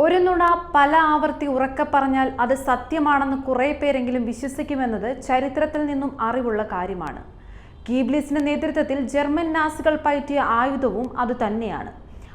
ഒരു നുണ പല ആവർത്തി ഉറക്കെ പറഞ്ഞാൽ അത് സത്യമാണെന്ന് കുറേ പേരെങ്കിലും വിശ്വസിക്കുമെന്നത് ചരിത്രത്തിൽ നിന്നും അറിവുള്ള കാര്യമാണ്. കീബ്ലിസിന്റെ നേതൃത്വത്തിൽ ജർമ്മൻ നാസികൾ പയറ്റിയ ആയുധവും അത് തന്നെയാണ്.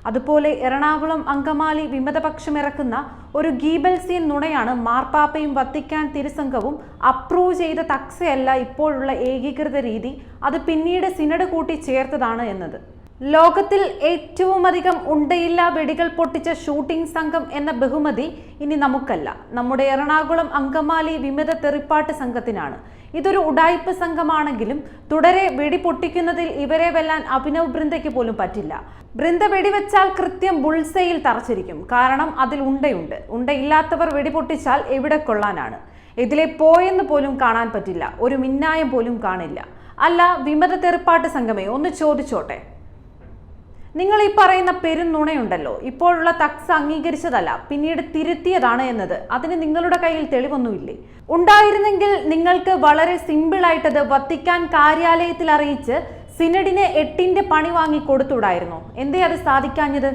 അതുപോലെ എറണാകുളം അങ്കമാലി വിമതപക്ഷം ഇറക്കുന്ന ഒരു ഗീബൽസിയൻ നുണയാണ് മാർപ്പാപ്പയും വത്തിക്കാൻ തിരുസംഘവും അപ്രൂവ് ചെയ്ത തക്സയല്ല ഇപ്പോഴുള്ള ഏകീകൃത രീതി അത് പിന്നീട് സിനഡ് കൂട്ടി ചേർത്തതാണ് എന്നത്. ലോകത്തിൽ ഏറ്റവുമധികം ഉണ്ടയില്ല വെടികൾ പൊട്ടിച്ച ഷൂട്ടിംഗ് സംഘം എന്ന ബഹുമതി ഇനി നമുക്കല്ല. നമ്മുടെ എറണാകുളം അങ്കമാലി വിമത തെറിപ്പാട്ട് സംഘത്തിനാണ്. ഇതൊരു ഉടായ്പ സംഘമാണെങ്കിലും തുടരെ വെടി പൊട്ടിക്കുന്നതിൽ ഇവരെ വെല്ലാൻ അഭിനവ് ബൃന്ദയ്ക്ക് പോലും പറ്റില്ല. ബൃന്ദ വെടിവെച്ചാൽ കൃത്യം ബുൾസയിൽ തറച്ചിരിക്കും. കാരണം അതിൽ ഉണ്ടയുണ്ട്. ഉണ്ടയില്ലാത്തവർ വെടിപൊട്ടിച്ചാൽ എവിടെ കൊള്ളാനാണ്? ഇതിലെ പോയെന്ന് പോലും കാണാൻ പറ്റില്ല. ഒരു മിന്നായം പോലും കാണില്ല. അല്ല വിമത തെറിപ്പാട്ട് സംഘമേ ഒന്ന് ചോദിച്ചോട്ടെ? നിങ്ങൾ ഈ പറയുന്ന പെരുന്നുണയുണ്ടല്ലോ ഇപ്പോഴുള്ള തക്സ് അംഗീകരിച്ചതല്ല പിന്നീട് തിരുത്തിയതാണ് എന്നത്. അതിന് നിങ്ങളുടെ കയ്യിൽ തെളിവൊന്നുമില്ലേ? ഉണ്ടായിരുന്നെങ്കിൽ നിങ്ങൾക്ക് വളരെ സിമ്പിളായിട്ടത് വത്തിക്കാൻ കാര്യാലയത്തിൽ അറിയിച്ച് സിനഡിന് എട്ടിന്റെ പണി വാങ്ങി കൊടുത്തുടായിരുന്നോ എന്തേ അത് സാധിക്കാഞ്ഞത്?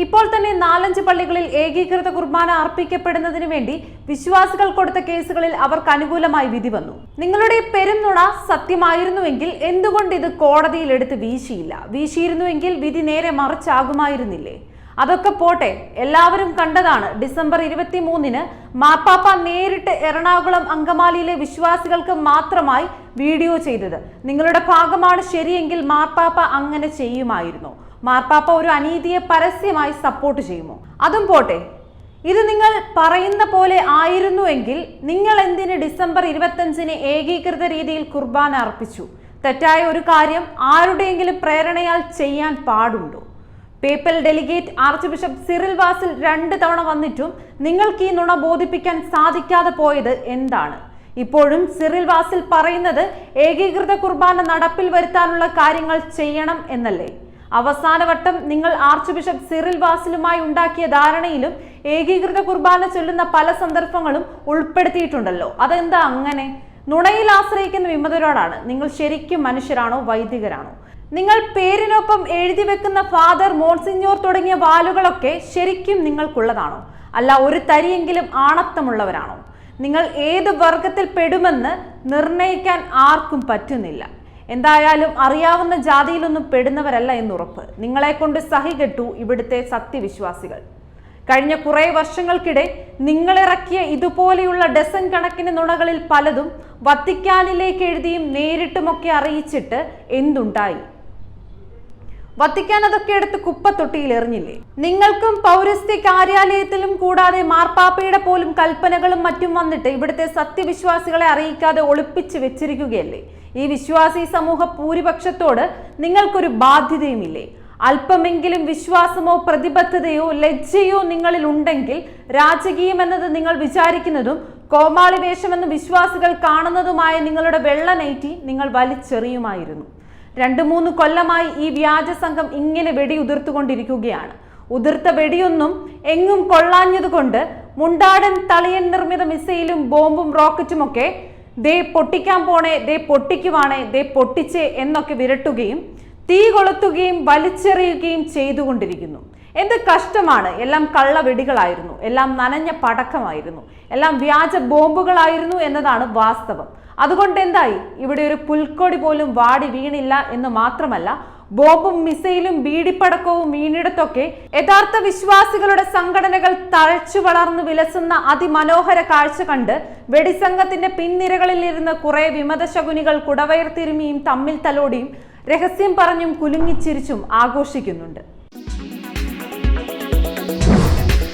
ഇപ്പോൾ തന്നെ നാലഞ്ച് പള്ളികളിൽ ഏകീകൃത കുർബാന അർപ്പിക്കപ്പെടുന്നതിനു വേണ്ടി വിശ്വാസികൾ കൊടുത്ത കേസുകളിൽ അവർക്ക് അനുകൂലമായി വിധി വന്നു. നിങ്ങളുടെ പെരുന്നുണ സത്യമായിരുന്നുവെങ്കിൽ എന്തുകൊണ്ട് ഇത് കോടതിയിൽ എടുത്ത് വീശിയില്ല? വീശിയിരുന്നുവെങ്കിൽ വിധി നേരെ മറിച്ചാകുമായിരുന്നില്ലേ? അതൊക്കെ പോട്ടെ എല്ലാവരും കണ്ടതാണ് ഡിസംബർ ഇരുപത്തി മൂന്നിന് മാപ്പാപ്പ നേരിട്ട് എറണാകുളം അങ്കമാലിയിലെ വിശ്വാസികൾക്ക് മാത്രമായി വീഡിയോ ചെയ്തത്. നിങ്ങളുടെ ഭാഗമാണ് ശരിയെങ്കിൽ മാപ്പാപ്പ അങ്ങനെ ചെയ്യുമായിരുന്നു. മാർപ്പാപ്പ ഒരു അനീതിയെ പരസ്യമായി സപ്പോർട്ട് ചെയ്യുമോ? അതും പോട്ടെ. ഇത് നിങ്ങൾ പറയുന്ന പോലെ ആയിരുന്നുവെങ്കിൽ നിങ്ങൾ എന്തിന് ഡിസംബർ ഇരുപത്തഞ്ചിന് ഏകീകൃത രീതിയിൽ കുർബാന അർപ്പിച്ചു? തെറ്റായ ഒരു കാര്യം ആരുടെയെങ്കിലും പ്രേരണയാൽ ചെയ്യാൻ പാടുണ്ടോ? Papal delegate archbishop Cyril Vasil രണ്ട് തവണ വന്നിട്ടും നിങ്ങൾക്ക് ഈ നുണ ബോധിപ്പിക്കാൻ സാധിക്കാതെ പോയത് എന്താണ്? ഇപ്പോഴും സിറിൽ വാസിൽ പറയുന്നത് ഏകീകൃത കുർബാന നടപ്പിൽ വരുത്താനുള്ള കാര്യങ്ങൾ ചെയ്യണം എന്നല്ലേ? അവസാനവട്ടം നിങ്ങൾ ആർച്ച് ബിഷപ്പ് സിറിൽ വാസിലുമായി ഉണ്ടാക്കിയ ധാരണയിലും ഏകീകൃത കുർബാന ചൊല്ലുന്ന പല സന്ദർഭങ്ങളും ഉൾപ്പെടുത്തിയിട്ടുണ്ടല്ലോ. അതെന്താ അങ്ങനെ? നുണയിൽ ആശ്രയിക്കുന്ന വിമതരോടാണ്. നിങ്ങൾ ശരിക്കും മനുഷ്യരാണോ? വൈദികരാണോ? നിങ്ങൾ പേരിനൊപ്പം എഴുതി വെക്കുന്ന ഫാദർ മോൺസിഞ്ഞോർ തുടങ്ങിയ വാലുകളൊക്കെ ശരിക്കും നിങ്ങൾക്കുള്ളതാണോ? അല്ല ഒരു തരിയെങ്കിലും ആണത്തമുള്ളവരാണോ? നിങ്ങൾ ഏത് വർഗത്തിൽ പെടുമെന്ന് നിർണയിക്കാൻ ആർക്കും പറ്റുന്നില്ല. എന്തായാലും അറിയാവുന്ന ജാതിയിലൊന്നും പെടുന്നവരല്ല എന്നുറപ്പ്. നിങ്ങളെ കൊണ്ട് സഹികെട്ടു ഇവിടുത്തെ സത്യവിശ്വാസികൾ. കഴിഞ്ഞ കുറേ വർഷങ്ങൾക്കിടെ നിങ്ങളിറക്കിയ ഇതുപോലെയുള്ള ഡസൻ കണക്കിന് നുണകളിൽ പലതും വത്തിക്കാനിലേക്ക് എഴുതിയും നേരിട്ടുമൊക്കെ അറിയിച്ചിട്ട് എന്തുണ്ടായി? വത്തിക്കാൻ അതൊക്കെ എടുത്ത് കുപ്പത്തൊട്ടിയിൽ എറിഞ്ഞില്ലേ? നിങ്ങൾക്കും പൗരസ്ത്യ കാര്യാലയത്തിലും കൂടാതെ മാർപ്പാപ്പയുടെ പോലും കൽപ്പനകളും മറ്റും വന്നിട്ട് ഇവിടുത്തെ സത്യവിശ്വാസികളെ അറിയിക്കാതെ ഒളിപ്പിച്ച് വെച്ചിരിക്കുകയല്ലേ? ഈ വിശ്വാസി സമൂഹ ഭൂരിപക്ഷത്തോട് നിങ്ങൾക്കൊരു ബാധ്യതയുമില്ലേ? അല്പമെങ്കിലും വിശ്വാസമോ പ്രതിബദ്ധതയോ ലജ്ജയോ നിങ്ങളിൽ ഉണ്ടെങ്കിൽ രാജകീയം എന്നത് നിങ്ങൾ വിചാരിക്കുന്നതും കോമാളി വേഷമെന്ന് വിശ്വാസികൾ കാണുന്നതുമായ നിങ്ങളുടെ വെള്ള നൈറ്റി നിങ്ങൾ വലിച്ചെറിയുമായിരുന്നു. രണ്ടു മൂന്ന് കൊല്ലമായി ഈ വ്യാജ സംഘം ഇങ്ങനെ വെടി ഉതിർത്തുകൊണ്ടിരിക്കുകയാണ് ഉതിർത്ത വെടിയൊന്നും എങ്ങും കൊള്ളാഞ്ഞതുകൊണ്ട് മുണ്ടാടൻ തളിയൻ നിർമ്മിത മിസൈലും ബോംബും റോക്കറ്റുമൊക്കെ ദേ പൊട്ടിക്കാൻ പോണേ ദേ പൊട്ടിക്കുവാണേ ദേ പൊട്ടിച്ചേ എന്നൊക്കെ വിരട്ടുകയും തീ കൊളുത്തുകയും വലിച്ചെറിയുകയും ചെയ്തുകൊണ്ടിരിക്കുന്നു. എന്ത് കഷ്ടമാണ്. എല്ലാം കള്ള വെടികളായിരുന്നു എല്ലാം നനഞ്ഞ പടക്കമായിരുന്നു. എല്ലാം വ്യാജ ബോംബുകളായിരുന്നു എന്നതാണ് വാസ്തവം. അതുകൊണ്ട് എന്തായി? ഇവിടെ ഒരു പുൽക്കൊടി പോലും വാടി വീണില്ല എന്ന് മാത്രമല്ല ബോംബും മിസൈലും ബീഡിപ്പടക്കവും വീണിടത്തൊക്കെ യഥാർത്ഥ വിശ്വാസികളുടെ സംഘടനകൾ തഴച്ചു വളർന്നു വിലസുന്ന അതിമനോഹര കാഴ്ച കണ്ട് വെടിസംഘത്തിന്റെ പിൻനിരകളിൽ ഇരുന്ന് കുറെ വിമതശകുനികൾ കുടവയർ തിരുമിയും തമ്മിൽ തലോടിയും രഹസ്യം പറഞ്ഞും കുലുങ്ങിച്ചിരിച്ചും ആഘോഷിക്കുന്നുണ്ട്.